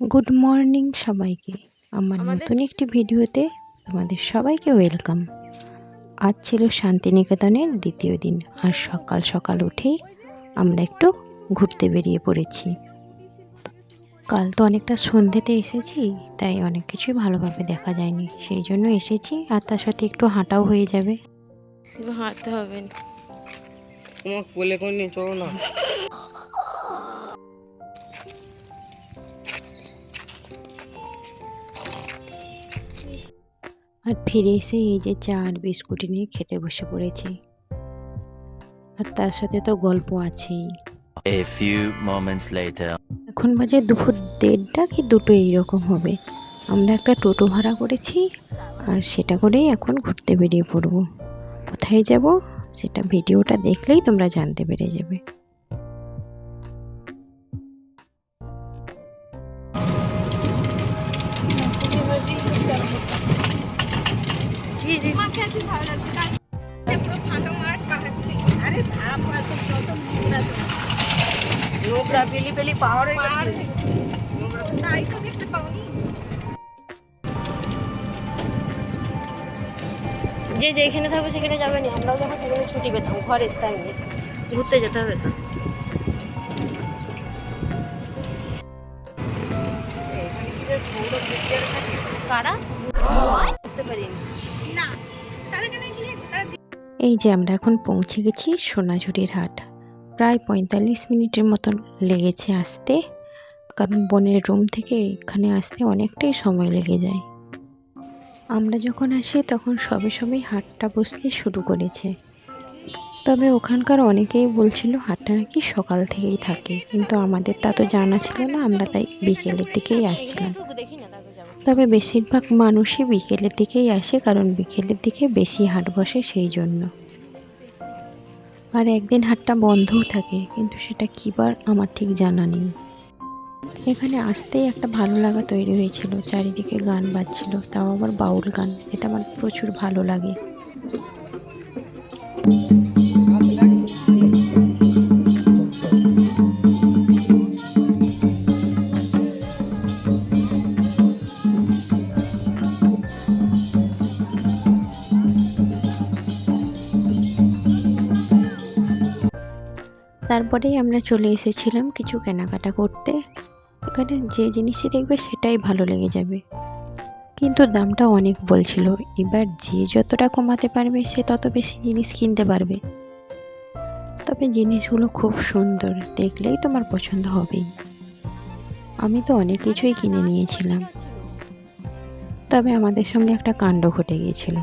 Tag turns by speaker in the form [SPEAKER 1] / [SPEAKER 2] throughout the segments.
[SPEAKER 1] Good morning সবাইকে। আমার নতুন একটি ভিডিওতে তোমাদের সবাইকে ওয়েলকাম আজ ছিল শান্তিনিকেতনের দ্বিতীয় দিন আর সকাল সকাল উঠেই আমরা একটু ঘুরতে বেরিয়ে পড়েছি। কাল তো অনেকটা সন্ধ্যেতে এসেছি তাই অনেক কিছুই ভালোভাবে দেখা যায়নি। সেই জন্য এসেছি আর তার সাথে একটু হাঁটাও হয়ে যাবে।
[SPEAKER 2] হাঁটতে হবে। না
[SPEAKER 3] তোমার কোলে করে নিয়ে চলো না।
[SPEAKER 1] আর ফিরে এসে এই যে চা আর বিস্কুটি নিয়ে খেতে বসে পড়েছি। আর তার সাথে তো গল্প আছেই।
[SPEAKER 4] A few moments later.
[SPEAKER 1] এখন বাজে দুপুর দেড়টা কি দুটো এইরকম হবে। আমরা একটা টোটো ভাড়া করেছি আর সেটা করেই এখন ঘুরতে বেরিয়ে পড়ব। কোথায় যাব? সেটা ভিডিওটা দেখলেই তোমরা জানতে পেরে যাবে।
[SPEAKER 2] নোংরা পেলি পেলি পাহাড় হয়ে গেছে। যে যেখানে থাকবে সেখানে যাবে না। আমরাও যখন সেখানে ছুটি পেতাম ঘর আসতাম নি ঘুরতে যেতে হবে তো। কারা? বুঝতে পারিনি।
[SPEAKER 1] এই যে আমরা এখন পৌঁছে গেছি সোনাঝুরির হাট। প্রায় পঁয়তাল্লিশ মিনিটের মতন লেগেছে আসতে কারণ বোনের রুম থেকে এখানে আসতে অনেকটাই সময় লেগে যায়। আমরা যখন আসি, তখন সবে সবেই হাটটা বসতে শুরু করেছে। তবে ওখানকার অনেকেই বলছিল, হাটটা নাকি সকাল থেকেই থাকে। কিন্তু আমাদের তা তো জানা ছিল না, আমরা তাই বিকেলের দিকেই আসছিলাম। তবে বেশিরভাগ মানুষই বিকেলের দিকেই আসে, কারণ বিকেলের দিকে বেশি হাট বসে সেই জন্য। আর একদিন হাটটা বন্ধও থাকে, কিন্তু সেটা কিবার আমার ঠিক জানা নেই। এখানে আসতেই একটা ভালো লাগা তৈরি হয়েছিল, চারিদিকে গান বাজছিল, তাও আবার বাউল গান, এটা আমার প্রচুর ভালো লাগে। তারপরেই আমরা চলে এসেছিলাম কিছু কেনাকাটা করতে। এখানে যে জিনিসই দেখবে সেটাই ভালো লেগে যাবে। কিন্তু দামটা অনেক বলছিল। এবার যে যতটা কমাতে পারবে সে তত বেশি জিনিস কিনতে পারবে। তবে জিনিসগুলো খুব সুন্দর, দেখলেই তোমার পছন্দ হবেই। আমি তো অনেক কিছুই কিনে নিয়েছিলাম। তবে আমাদের সঙ্গে একটা কাণ্ড ঘটে গিয়েছিল।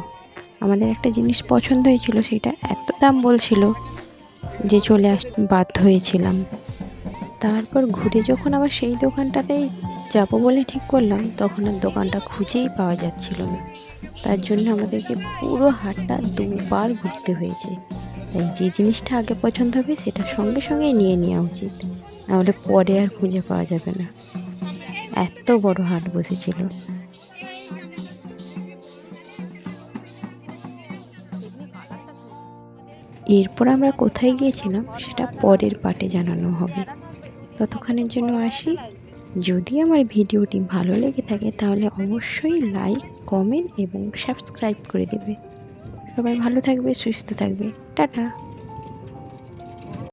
[SPEAKER 1] আমাদের একটা জিনিস পছন্দ হয়েছিল, সেটা এত দাম বলছিল যে চলে আসতে বাধ্য হয়েছিলাম। তারপর ঘুরে যখন আবার সেই দোকানটাতেই যাব বলে ঠিক করলাম, তখন আর দোকানটা খুঁজেই পাওয়া যাচ্ছিল না। তার জন্য আমাদেরকে পুরো হাটটা দুবার ঘুরতে হয়েছে। তাই যে জিনিসটা আগে পছন্দ হবে, সেটা সঙ্গে সঙ্গেই নিয়ে নেওয়া উচিত। নাহলে পরে আর খুঁজে পাওয়া যাবে না। এত বড় হাট বসেছিল। এরপর আমরা কোথায় গিয়েছিলাম, সেটা পরের পার্টে জানানো হবে। ততক্ষণের জন্য আসি। যদি আমার ভিডিওটি ভালো লেগে থাকে, তাহলে অবশ্যই লাইক, কমেন্ট এবং সাবস্ক্রাইব করে দেবে। সবাই ভালো থাকবে, সুস্থ থাকবে। টাটা।